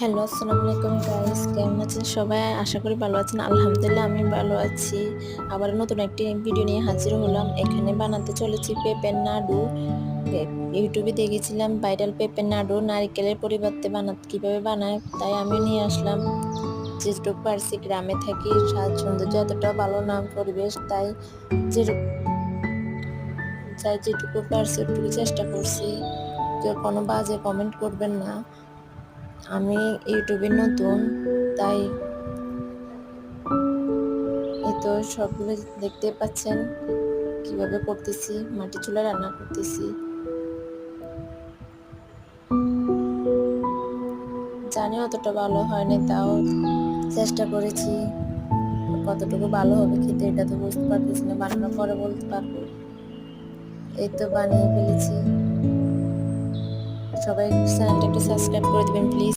Hello, আসসালামু আলাইকুম guys কেমন আছেন সবাই? আশা করি ভালো আছেন। আলহামদুলিল্লাহ, আমি ভালো আছি। আবার নতুন একটি ভিডিও নিয়ে হাজির হলাম। এখানে বানাতে চলেছি পেঁপের নাড়ু। ইউটিউবে দেখেছিলাম ভাইরাল পেঁপের নাড়ু। নারকেলের পরিবর্তে বানাতে কীভাবে বানায় তাই আমি নিয়ে আসলাম। যেটুকু পারছি গ্রামে থাকি স্বাদ সৌন্দর্য এতটা ভালো না পরিবেশ, তাই যেটুকু তাই যেটুকু পারছি ওটুকু চেষ্টা করছি। কেউ কোনো বাজে কমেন্ট করবেন না। আমি ইউটিউবে নতুন, তাই এই তো সবগুলো দেখতে পাচ্ছেন, কীভাবে করতেছি, মাটি চুলা রান্না করতেছি। জানি অতটা ভালো হয়নি তাও চেষ্টা করেছি। কতটুকু ভালো হবে খেতে, এটা তো বুঝতে পারতেছি না বানানোর পরে বলতে পারব। এই তো বানিয়ে ফেলেছি। সবাই চ্যানেলটা একটু সাবস্ক্রাইব করে দেবেন, প্লিজ।